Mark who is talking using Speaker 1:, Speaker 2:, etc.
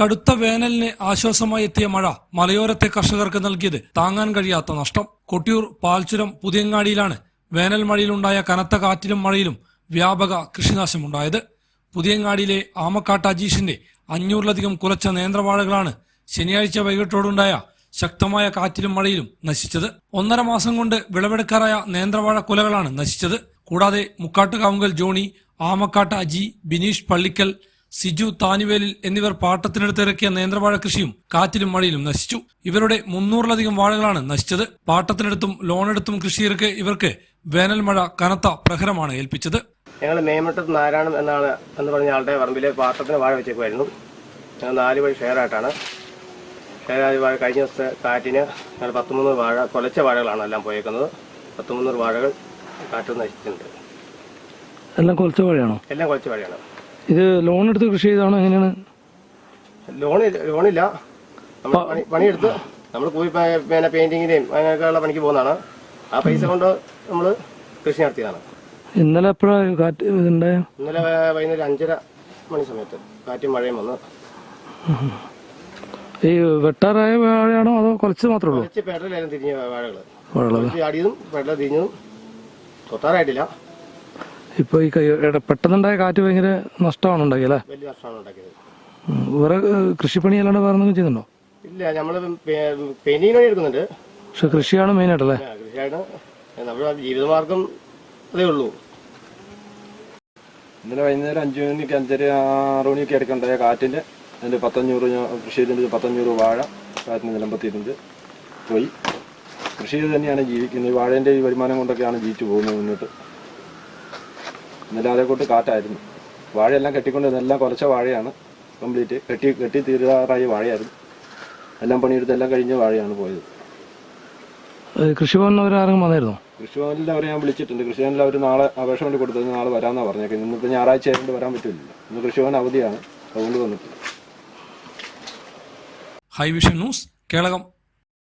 Speaker 1: കടുത്ത വേനലിന് ആശ്വാസമായി എത്തിയ മഴ മലയോരത്തെ കർഷകർക്ക് നൽകിയത് താങ്ങാൻ കഴിയാത്ത നഷ്ടം. കൊട്ടിയൂർ പാൽച്ചുരം പുതിയങ്ങാടിയിലാണ് വേനൽ മഴയിലുണ്ടായ കനത്ത കാറ്റിലും മഴയിലും വ്യാപക കൃഷിനാശമുണ്ടായത്. പുതിയങ്ങാടിയിലെ ആമക്കാട്ട് അജീഷിന്റെ അഞ്ഞൂറിലധികം കുലച്ച നേന്ത്രവാഴകളാണ് ശനിയാഴ്ച വൈകിട്ടോടുണ്ടായ ശക്തമായ കാറ്റിലും മഴയിലും നശിച്ചത്. ഒന്നര മാസം കൊണ്ട് വിളവെടുക്കാറായ നേന്ത്രവാഴ കുലകളാണ് നശിച്ചത്. കൂടാതെ മുക്കാട്ടുകാവുങ്കൽ ജോണി ആമക്കാട്ട് അജി ബിനീഷ് പള്ളിക്കൽ സിജു താനുവേലിൽ എന്നിവർ പാട്ടത്തിനടുത്തിറക്കിയ നേന്ത്രവാഴ കൃഷിയും കാറ്റിലും മഴയിലും നശിച്ചു. ഇവരുടെ മുന്നൂറിലധികം വാഴകളാണ് നശിച്ചത്. പാട്ടത്തിനടുത്തും ലോണെടുത്തും കൃഷിയിറക്കെ ഇവർക്ക് വേനൽ മഴ കനത്ത പ്രഹരമാണ് ഏൽപ്പിച്ചത്.
Speaker 2: ഞങ്ങൾ മേമട്ടത്ത് നാരായണം എന്നാണ് എന്ന് പറഞ്ഞ ആളുടെ പറമ്പിലെ പാട്ടത്തിന് വാഴ വെച്ചേക്കുമായിരുന്നു. ഞങ്ങൾ നാല് വഴി ഷെയറായിട്ടാണ്. ഷെയറായി വാഴ കഴിഞ്ഞ ദിവസത്തെ കാറ്റിന് ഞങ്ങൾ പത്ത് മുന്നൂറ് വാഴ കൊലച്ച വാഴകളാണ് എല്ലാം പോയേക്കുന്നത്. പത്ത് മുന്നൂറ് വാഴകൾ കാറ്റ് നശിച്ചിട്ടുണ്ട്.
Speaker 3: എല്ലാം കൊലച്ച വാഴയാണോ?
Speaker 2: എല്ലാം കൊലച്ച വാഴയാണ്.
Speaker 3: ഇത് ലോൺ എടുത്ത് കൃഷി ചെയ്താണോ എങ്ങനെയാണ്?
Speaker 2: ലോൺ ലോണില്ല നമ്മൾ പണി പണിയെടുത്ത് നമ്മൾ കൂലി പ- പിന്നെ പെയിന്റിങ്ങിന്റെയും അങ്ങനെയൊക്കെയുള്ള പണിക്ക് പോകുന്നതാണ്. ആ പൈസ കൊണ്ട് നമ്മൾ കൃഷി നടത്തിയതാണ്.
Speaker 3: ഇന്നലെ എപ്പോഴാണ് കാറ്റ് ഇതുണ്ടായ?
Speaker 2: ഇന്നലെ വൈകുന്നേരം അഞ്ചര മണി സമയത്ത് കാറ്റും മഴയും വന്ന്.
Speaker 3: ഈ വെട്ടാറായ വാഴയാണോ അതോ കുറച്ച് മാത്രമേ ഉള്ളൂ?
Speaker 2: കുറച്ച് പെടലായിരുന്നു തിരിഞ്ഞ വാഴകൾ ചാടിയതും പെടല തിരിഞ്ഞതും. തൊത്താറായിട്ടില്ല
Speaker 3: ഇപ്പൊ ഈ കൈ- പെട്ടെന്നുണ്ടായ കാറ്റ് ഭയങ്കര നഷ്ടമാണ് ഉണ്ടാക്കിയല്ലേ
Speaker 2: വലിയ നഷ്ടമാണ് ഉണ്ടാക്കിയത്.
Speaker 3: വേറെ കൃഷിപ്പണി അല്ലാണ്ട് വേറെ എന്തെങ്കിലും ചെയ്യുന്നുണ്ടോ?
Speaker 2: ഇല്ല പെയിന്റിങ് പണി എടുക്കുന്നുണ്ട്.
Speaker 3: പക്ഷെ കൃഷിയാണ് മെയിൻ ആയിട്ടല്ലേ
Speaker 2: കൃഷിയാണ്. നമ്മുടെ ജീവിതമാർഗം അതേ ഉള്ളൂ.
Speaker 4: ഇന്നലെ വൈകുന്നേരം അഞ്ചു മണിക്ക് അഞ്ചര ആറ് മണിയൊക്കെ എടുക്കണ്ടായ കാറ്റിന്റെ അതിന്റെ പത്തഞ്ഞൂറ് കൃഷി ചെയ്തിട്ട് പത്തഞ്ഞൂറ് വാഴ കാറ്റിന് നിലമ്പത്തിയിട്ടുണ്ട് പോയി. കൃഷി ചെയ്ത് തന്നെയാണ് ജീവിക്കുന്നത്. ഈ വാഴേന്റെ ഈ വരുമാനം കൊണ്ടൊക്കെയാണ് ജീവിച്ചു പോകുന്നത് മുന്നോട്ട്. ഇന്നലെ അതേ കാറ്റായിരുന്നു. വാഴയെല്ലാം കെട്ടിക്കൊണ്ട് എല്ലാം കുറച്ച വാഴയാണ് കംപ്ലീറ്റ്. കെട്ടി കെട്ടി തീരാറായി വാഴയായിരുന്നു. എല്ലാം പണിയെടുത്ത് എല്ലാം കഴിഞ്ഞ വാഴയാണ് പോയത്.
Speaker 3: കൃഷിഭവനിൽ അവരാരെങ്കിലും വന്നായിരുന്നോ?
Speaker 4: കൃഷിഭവനിൽ അവരെ ഞാൻ വിളിച്ചിട്ടുണ്ട്. കൃഷിഭവനിൽ അവർ നാളെ അപേക്ഷ വേണ്ടി കൊടുത്തത് നാളെ വരാമെന്നാണ് പറഞ്ഞേക്കുന്നത്. ഇന്നിപ്പോൾ ഞായറാഴ്ച ആയതുകൊണ്ട് വരാൻ പറ്റില്ല. ഇന്ന് കൃഷിഭവൻ അവധിയാണ്. അതുകൊണ്ട് വന്നിട്ടില്ല.
Speaker 1: ഹൈവിഷൻ ന്യൂസ് കേളകം